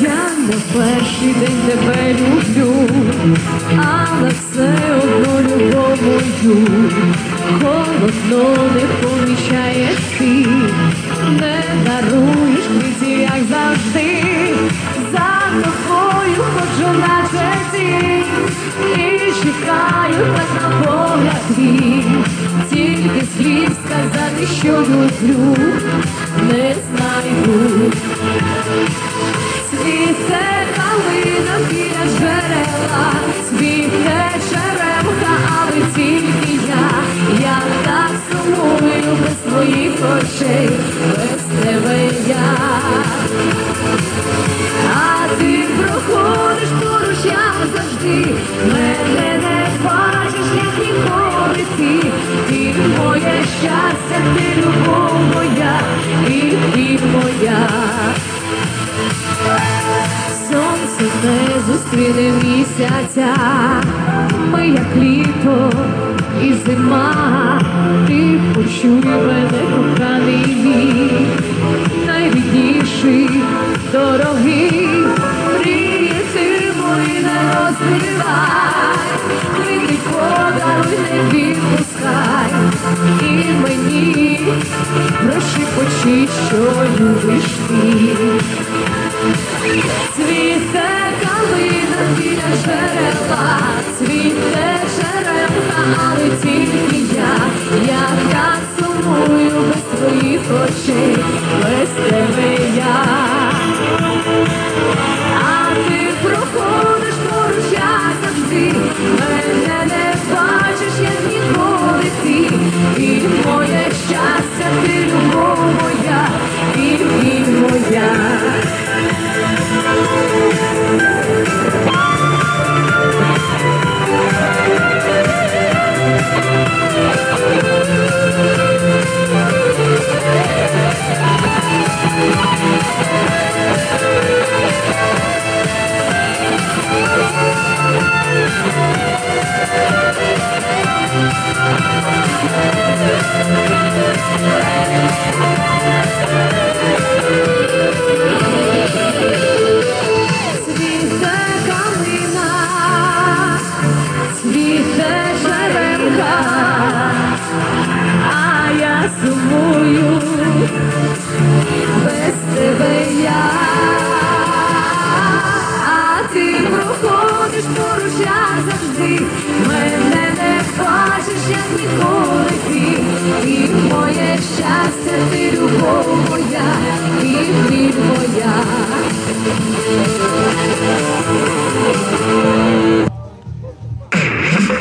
Я на перший день тебе люблю, але все одно любов мою холодно не помічаєш ти, не даруєш квіті, як завжди, за тобою ходжу наче тінь і чекаю так на погляд тільки слів сказати, що люблю, не знайду. Завжди, мене не бачиш, як ніколи ти, ти моє щастя, ти любов моя, і ти моя. Сонце не зустріне місяця, ми як літо і зима, ти почуй мене, прошепочи, що любиш ти. Цвіте калина біля джерела, цвіте черемха, але тільки Цвіте жеремка, а я сумна. щастя ти.